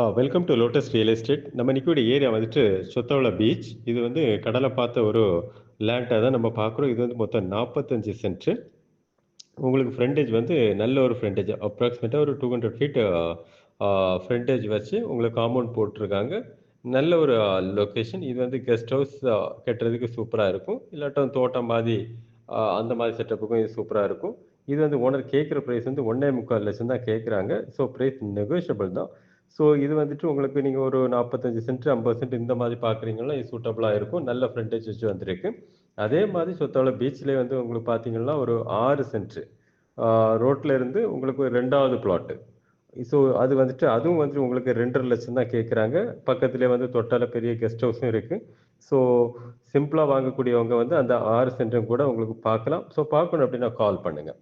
Ah welcome to lotus real estate நம்ம நிற்கக்கூடிய area வந்துட்டு சொத்தவள பீச் இது வந்து கடலை பார்த்த ஒரு லேண்டாக தான் நம்ம பார்க்குறோம். இது வந்து மொத்தம் நாற்பத்தஞ்சு சென்ட்டு உங்களுக்கு ஃப்ரண்டேஜ் வந்து நல்ல ஒரு ஃப்ரண்டேஜ் அப்ராக்சிமேட்டாக ஒரு டூ ஹண்ட்ரட் ஃபீட் ஃப்ரண்டேஜ் வச்சு உங்களுக்கு காம்பவுண்ட் போட்டிருக்காங்க. நல்ல ஒரு லொக்கேஷன் இது வந்து கெஸ்ட் ஹவுஸ் கட்டுறதுக்கு சூப்பராக இருக்கும். இல்லாட்டும் தோட்டம் மாதிரி அந்த மாதிரி செட்டப்புக்கும் இது சூப்பராக இருக்கும். இது வந்து ஓனர் கேட்குற ப்ரைஸ் வந்து ஒன்றே முக்கால் லட்சம் தான் கேட்குறாங்க ஸோ ப்ரைஸ் நெகோஷியபிள் தான். ஸோ இது வந்துட்டு உங்களுக்கு நீங்கள் ஒரு நாற்பத்தஞ்சு சென்ட் ஐம்பது சென்ட் இந்த மாதிரி பார்க்குறீங்கன்னா இது சூட்டபுளாக இருக்கும். நல்ல ஃப்ரண்டேஜ் வச்சு வந்திருக்கு. அதே மாதிரி சொத்தவள பீச்லேயே வந்து உங்களுக்கு பார்த்தீங்கன்னா ஒரு ஆறு சென்ட் ரோட்டில் இருந்து உங்களுக்கு ஒரு ரெண்டாவது பிளாட்டு ஸோ அது வந்துட்டு அதுவும் வந்துட்டு உங்களுக்கு ரெண்டரை லட்சம் தான் கேட்குறாங்க பக்கத்துலேயே வந்து தொட்டால பெரிய கெஸ்ட் ஹவுஸும் இருக்குது ஸோ சிம்பிளாக வாங்கக்கூடியவங்க வந்து அந்த ஆறு சென்ட்டும் கூட உங்களுக்கு பார்க்கலாம் ஸோ பார்க்கணும் அப்படின்னா கால் பண்ணுங்கள்